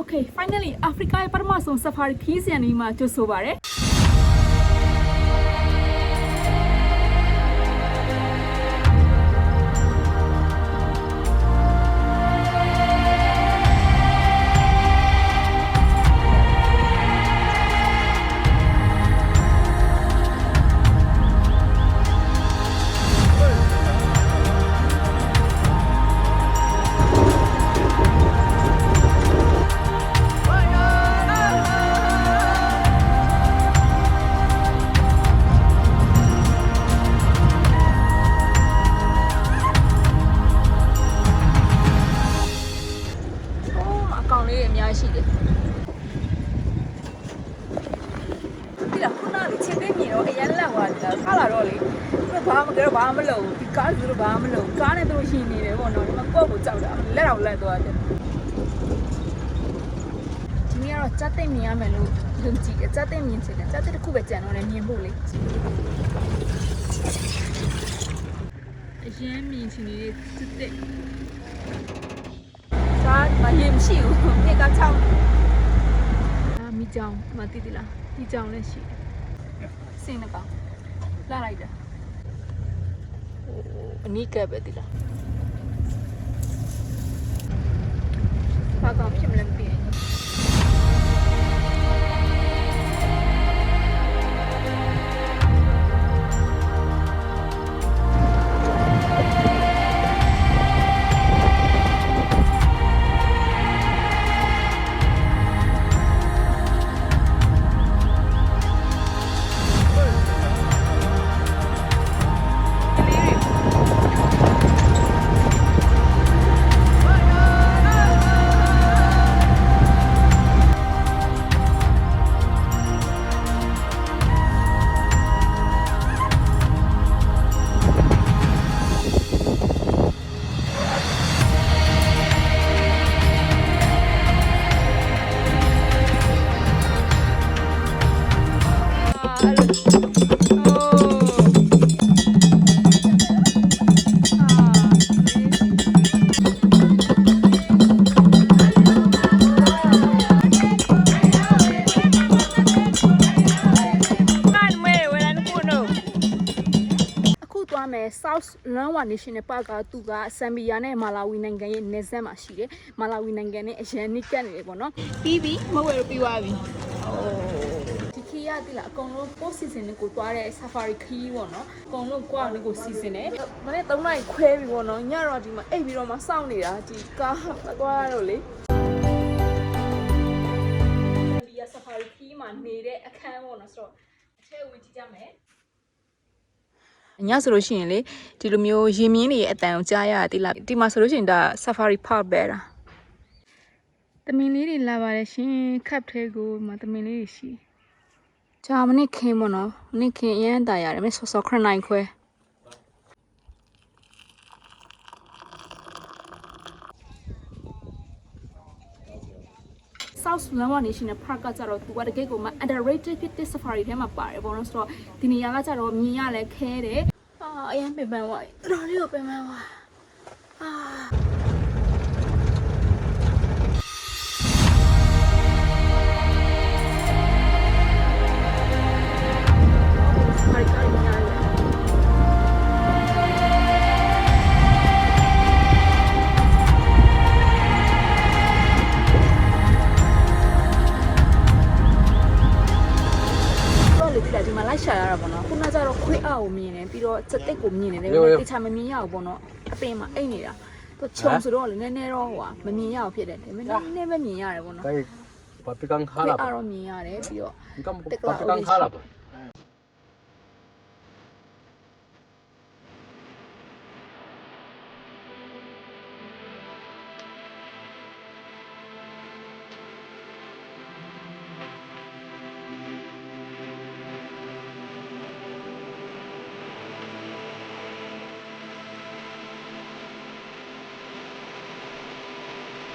Okay finally အာဖရိကရဲ့ပထမဆုံး safari ခီးစံနေမှာကြိုဆိုပါရယ် ကောင်လေးတွေအများကြီးရှိတယ်ဒီလားခုနကလေချင်းသိမြင်တော့အရင်လက်သွားတယ်ခါလာတော့လေသူကဘာမှကတော့ဘာမှမလုပ်ဘူးဒီကားသူတို့ဘာမှမလုပ်ဘူးကားနဲ့သူတို့ရှင်နေတယ်ပေါ့နော်ဒီမှာကော့ကိုကြောက်တာလက်တော့လက်သွားတယ်ဒီနေ့ကတော့စက်သိမြင်ရမယ်လို့ယုံကြည်တယ်စက်သိမြင်ချင်တယ်စက်သိတစ်ခုပဲကြံတော့လည်းမြင်ဖို့လေအရင်မြင်ချင်နေတဲ့စက်သိ ဒါမရင်မရှိဘူးမြေကချောင်းအာမိကြောင်မသိသေးလားမိကြောင်လည်းရှိတယ်စင်းနေပါလာလိုက်တာဟိုအနိကပဲသိလား South Lawa National Park ကသူကဆမ်ဘီယာနဲ့မာလာဝီနိုင်ငံရဲ့နယ်စပ်မှာရှိတယ်မာလာဝီနိုင်ငံနဲ့အရန်နိကတ်နေတယ်ပေါ့နော်ပြီးပြီမဝယ်လို့ပြီးသွားပြီဒီခီးရတိလားအကုန်လုံး post season ကိုသွားတဲ့ safari ခီးပေါ့နော်အကုန်လုံးကိုယ့်အနေကို season နဲ့မနေ့3နာရီခွဲပြီပေါ့နော်ညတော့ဒီမှာအိပ်ပြီးတော့မှစောင့်နေတာဒီကားမသွားတော့လေဒီရ safari ခီးမှာနေတဲ့အခန်းပေါ့နော်ဆိုတော့အထက်ဝင်ကြည့်ကြမယ် ညဆိုလို့ရှိရင်လေဒီလိုမျိုးရင်မြင်းတွေရဲ့အတန်ကိုကြားရတာတိလားဒီမှာဆိုလို့ရှိရင်ဒါ safari park ပဲတာတမင်လေးတွေလာပါတယ်ရှင်ခပ်ထဲကိုဒီမှာတမင်လေးတွေရှိဂျာမနစ်ခင်းပေါ့နော်မနစ်ခင်းအရန်တာရတယ်မဆော့ဆော့ခရနိုင်ခွဲဆောက်ဆူလန်ဝါနေရှင်နယ်ပါကကြတော့သူကတကယ်ကိုမှ underrated ဖြစ်တဲ့ safari ထဲမှာပါတယ်ပေါ့နော်ဆိုတော့ဒီနေရာကကြတော့မြင်ရလဲခဲတယ် အာအရင်ပင်ပန်းသွားပြီတော်တော်လေးကိုပင်ပန်းသွားအာ ခွေးအောက်ကိုမြင်တယ်ပြီးတော့စက်တိတ်ကိုမြင်တယ်ဒါပေမဲ့တေချာမမြင်ရဘူးပေါ့နော်အပင်မှာအိတ်နေတာသူခြုံဆိုတော့လေနည်းနည်းတော့ဟိုမမြင်ရဘူးဖြစ်တယ်ဒါပေမဲ့နည်းနည်းပဲမြင်ရတယ်ပေါ့နော် Kay papikan ခွေး halap. အောက်တော့မြင်ရတ